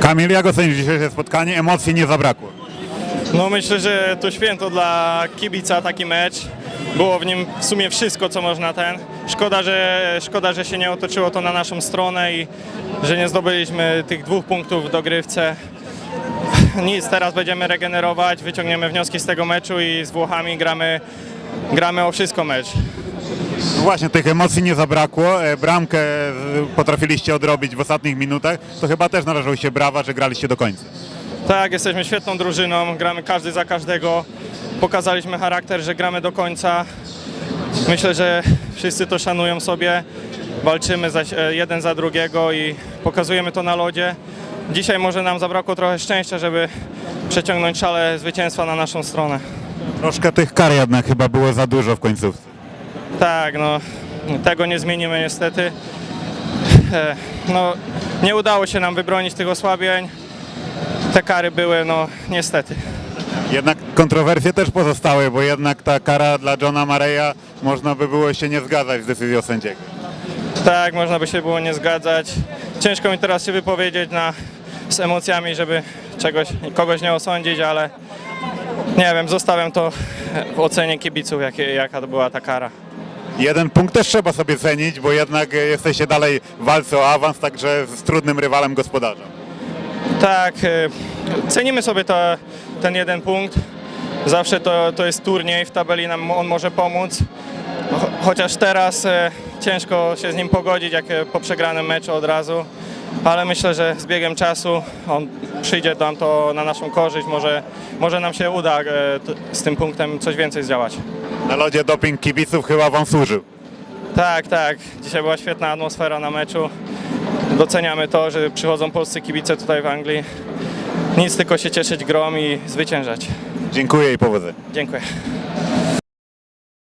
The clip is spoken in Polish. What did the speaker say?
Kamil, jak ocenisz dzisiejsze spotkanie? Emocji nie zabrakło. No myślę, że to święto dla kibica taki mecz. Było w nim w sumie wszystko, co można ten. Szkoda, że, szkoda, że się nie otoczyło to na naszą stronę i że nie zdobyliśmy tych dwóch punktów w dogrywce. Nic, teraz będziemy regenerować, wyciągniemy wnioski z tego meczu i z Włochami gramy, gramy o wszystko mecz. No właśnie, tych emocji nie zabrakło. E, Bramkę e, potrafiliście odrobić w ostatnich minutach. To chyba też należą się brawa, że graliście do końca. Tak, jesteśmy świetną drużyną, gramy każdy za każdego. Pokazaliśmy charakter, że gramy do końca. Myślę, że wszyscy to szanują sobie. Walczymy za, e, jeden za drugiego i pokazujemy to na lodzie. Dzisiaj może nam zabrakło trochę szczęścia, żeby przeciągnąć szale zwycięstwa na naszą stronę. Troszkę tych kar jednak chyba było za dużo w końcówce. Tak, no tego nie zmienimy niestety. No, nie udało się nam wybronić tych osłabień. Te kary były, no niestety. Jednak kontrowersje też pozostały, bo jednak ta kara dla Johna Mareya można by było się nie zgadzać z decyzją sędziego. Tak, można by się było nie zgadzać. Ciężko mi teraz się wypowiedzieć na, z emocjami, żeby czegoś, kogoś nie osądzić, ale nie wiem, zostawiam to w ocenie kibiców, jakie, jaka to była ta kara. Jeden punkt też trzeba sobie cenić, bo jednak e, jesteście dalej w walce o awans, także z trudnym rywalem gospodarza. Tak, y, cenimy sobie to, ten jeden punkt. Zawsze to, to jest turniej, w tabeli nam on może pomóc. Cho- Chociaż teraz e, ciężko się z nim pogodzić, jak e, po przegranym meczu od razu. Ale myślę, że z biegiem czasu on przyjdzie nam to na naszą korzyść. Może, może nam się uda e, z tym punktem coś więcej zdziałać. Na lodzie doping kibiców chyba wam służył. Tak, tak. Dzisiaj była świetna atmosfera na meczu. Doceniamy to, że przychodzą polscy kibice tutaj w Anglii. Nic tylko się cieszyć grom i zwyciężać. Dziękuję i powodzenia. Dziękuję.